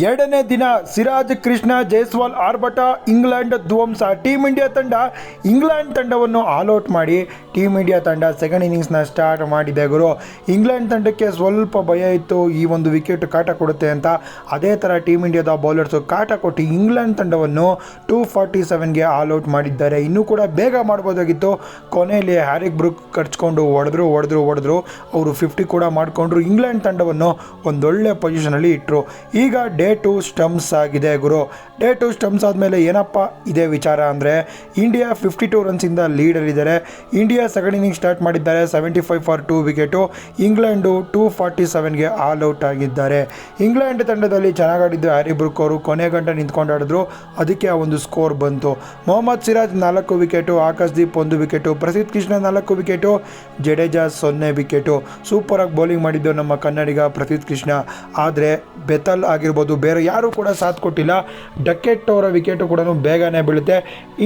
ಎರಡನೇ ದಿನ ಸಿರಾಜ್ ಕೃಷ್ಣ ಜೈಸ್ವಾಲ್ ಆರ್ಭಟ, ಇಂಗ್ಲೆಂಡ್ ಧ್ವಂಸ ಟೀಮ್ ಇಂಡಿಯಾ ತಂಡ, ಇಂಗ್ಲೆಂಡ್ ತಂಡವನ್ನು ಆಲ್ಔಟ್ ಮಾಡಿ ಟೀಮ್ ಇಂಡಿಯಾ ತಂಡ ಸೆಕೆಂಡ್ ಇನ್ನಿಂಗ್ಸ್ನ ಸ್ಟಾರ್ಟ್ ಮಾಡಿದೆ ಗುರು. ಇಂಗ್ಲೆಂಡ್ ತಂಡಕ್ಕೆ ಸ್ವಲ್ಪ ಭಯ ಇತ್ತು, ಈ ಒಂದು ವಿಕೆಟ್ ಕಾಟ ಕೊಡುತ್ತೆ ಅಂತ. ಅದೇ ಥರ ಟೀಮ್ ಇಂಡಿಯಾದ ಬೌಲರ್ಸು ಕಾಟ ಕೊಟ್ಟು ಇಂಗ್ಲೆಂಡ್ ತಂಡವನ್ನು ಟೂ ಫಾರ್ಟಿ ಸೆವೆನ್ಗೆ ಆಲ್ಔಟ್ ಮಾಡಿದ್ದಾರೆ. ಇನ್ನೂ ಕೂಡ ಬೇಗ ಮಾಡ್ಬೋದಾಗಿತ್ತು. ಕೊನೆಯಲ್ಲಿ ಹ್ಯಾರಿಕ್ ಬ್ರೂಕ್ ಕಟ್ಸ್ಕೊಂಡು ಹೊಡೆದ್ರು ಹೊಡೆದ್ರು ಹೊಡೆದ್ರು. ಅವರು ಫಿಫ್ಟಿ ಕೂಡ ಮಾಡಿಕೊಂಡ್ರು. ಇಂಗ್ಲೆಂಡ್ ತಂಡವನ್ನು ಒಂದೊಳ್ಳೆ ಪೊಸಿಷನಲ್ಲಿ ಇಟ್ಟರು ಈಗ ಡೇ ಟು ಸ್ಟಮ್ಸ್ ಆಗಿದೆ ಗುರು. ಡೇ ಟು ಸ್ಟಮ್ಸ್ ಆದಮೇಲೆ ಏನಪ್ಪ ಇದೆ ವಿಚಾರ ಅಂದರೆ, ಇಂಡಿಯಾ ಫಿಫ್ಟಿ ಟೂ ರನ್ಸಿಂದ ಇದ್ದಾರೆ ಇಂಡಿಯಾ ಸೆಕೆಂಡ್ ಇನ್ನಿಂಗ್ ಸ್ಟಾರ್ಟ್ ಮಾಡಿದ್ದಾರೆ seventy five for two wicket England two forty ಸೆವೆನ್ಗೆ all out ಆಗಿದ್ದಾರೆ. ಇಂಗ್ಲೆಂಡ್ ತಂಡದಲ್ಲಿ ಚೆನ್ನಾಗಾಡಿದ್ದು ಹ್ಯಾರಿ ಬ್ರೂಕ್ ಅವರು. ಕೊನೆ ಗಂಟೆ ನಿಂತ್ಕೊಂಡು ಆಡಿದ್ರು, ಅದಕ್ಕೆ ಆ ಒಂದು ಸ್ಕೋರ್ ಬಂತು. ಮೊಹಮ್ಮದ್ ಸಿರಾಜ್ ನಾಲ್ಕು ವಿಕೆಟು ಆಕಾಶ್ದೀಪ್ ಒಂದು ವಿಕೆಟು ಪ್ರಸಿದ್ಧ ಕೃಷ್ಣ ನಾಲ್ಕು ವಿಕೆಟು ಜಡೇಜಾ ಸೊನ್ನೆ ವಿಕೆಟು ಸೂಪರಾಗಿ ಬೌಲಿಂಗ್ ಮಾಡಿದ್ದು ನಮ್ಮ ಕನ್ನಡಿಗ ಪ್ರಸಿದ್ಧ ಕೃಷ್ಣ. ಆದರೆ ಬೆತಲ್ ಆಗಿರ್ಬೋದು ಬೇರೆ ಯಾರೂ ಕೂಡ ಸಾಥ್ ಕೊಟ್ಟಿಲ್ಲ. ಡಕೆಟ್ ಅವರ ವಿಕೆಟು ಕೂಡ ಬೇಗನೆ ಬೀಳುತ್ತೆ.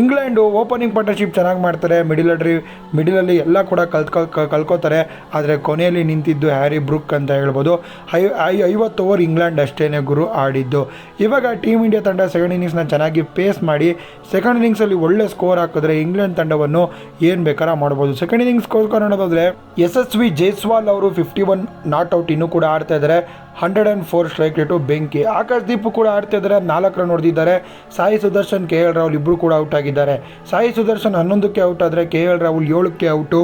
ಇಂಗ್ಲೆಂಡು ಓಪನಿಂಗ್ ಪಾರ್ಟ್ನರ್ಶಿಪ್ ಚೆನ್ನಾಗಿ ಮಾಡ್ತಾರೆ. ಮಿಡಿಲ್ ಅಡ್ರಿ ಮಿಡಿಲಲ್ಲಿ ಎಲ್ಲ ಕೂಡ ಕಲ್ತ್ಕೊ ಕಲ್ಕೋತಾರೆ. ಆದರೆ ಕೊನೆಯಲ್ಲಿ ನಿಂತಿದ್ದು ಹ್ಯಾರಿ ಬ್ರೂಕ್ ಅಂತ ಹೇಳ್ಬೋದು. ಐ ಐವತ್ತು ಓವರ್ ಇಂಗ್ಲೆಂಡ್ ಅಷ್ಟೇ ಗುರು ಆಡಿದ್ದು. ಇವಾಗ ಟೀಮ್ ಇಂಡಿಯಾ ತಂಡ ಸೆಕೆಂಡ್ ಇನ್ನಿಂಗ್ಸ್ನ ಚೆನ್ನಾಗಿ ಪೇಸ್ ಮಾಡಿ ಸೆಕೆಂಡ್ ಇನ್ನಿಂಗ್ಸಲ್ಲಿ ಒಳ್ಳೆ ಸ್ಕೋರ್ ಹಾಕಿದ್ರೆ ಇಂಗ್ಲೆಂಡ್ ತಂಡವನ್ನು ಏನು ಬೇಕಾರ ಮಾಡ್ಬೋದು. ಸೆಕೆಂಡ್ ಇನ್ನಿಂಗ್ಸ್ ಸ್ಕೋರ್ ನೋಡೋದಾದ್ರೆ ಯಶಸ್ವಿ ಜೈಸ್ವಾಲ್ ಅವರು ಫಿಫ್ಟಿ ಒನ್ ನಾಟ್ ಔಟ್ ಇನ್ನೂ ಕೂಡ ಆಡ್ತಾ ಇದ್ದಾರೆ. Hundred and four strike rate ಬೆಂಕಿ. ಆಕಾಶ್ ದೀಪ್ ಕೂಡ ಆಡ್ತಾ ಇದ್ದಾರೆ ನಾಲ್ಕು ರನ್ ಹೊಡೆದಿದ್ದಾರೆ ಸಾಯಿ ಸುದರ್ಶನ್, ಕೆ ಎಲ್ ರಾಹುಲ್ ಇಬ್ಬರು ಕೂಡ ಔಟ್ ಆಗಿದ್ದಾರೆ. ಸಾಯಿ ಸುದರ್ಶನ್ ಹನ್ನೊಂದಕ್ಕೆ ಔಟ್ ಆದರೆ ಕೆ ಎಲ್ ರಾಹುಲ್ ಏಳಕ್ಕೆ ಔಟು.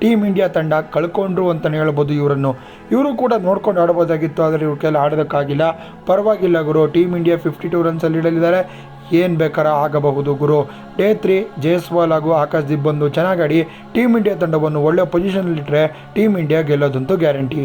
ಟೀಮ್ ಇಂಡಿಯಾ ತಂಡ ಕಳ್ಕೊಂಡ್ರು ಅಂತಲೇ ಹೇಳ್ಬೋದು ಇವರನ್ನು. ಇವರು ಕೂಡ ನೋಡ್ಕೊಂಡು ಆಡ್ಬೋದಾಗಿತ್ತು, ಆದರೆ ಇವ್ರ ಕೈಲಿ ಆಡೋದಕ್ಕಾಗಿಲ್ಲ. ಪರವಾಗಿಲ್ಲ ಗುರು, ಟೀಮ್ ಇಂಡಿಯಾ ಫಿಫ್ಟಿ ಟೂ ರನ್ಸಲ್ಲಿ ಇಡಲಿದ್ದಾರೆ. ಏನು ಬೇಕಾರ ಆಗಬಹುದು ಗುರು. ಡೇ ತ್ರೀ ಜೇಸ್ವಾಲ್ ಹಾಗೂ ಆಕಾಶ್ ದೀಪ್ ಬಂದು ಚೆನ್ನಾಗಿ ಟೀಮ್ ಇಂಡಿಯಾ ತಂಡವನ್ನು ಒಳ್ಳೆಯ ಪೊಸಿಷನಲ್ಲಿಟ್ಟರೆ ಟೀಮ್ ಇಂಡಿಯಾ ಗೆಲ್ಲೋದಂತೂ ಗ್ಯಾರಂಟಿ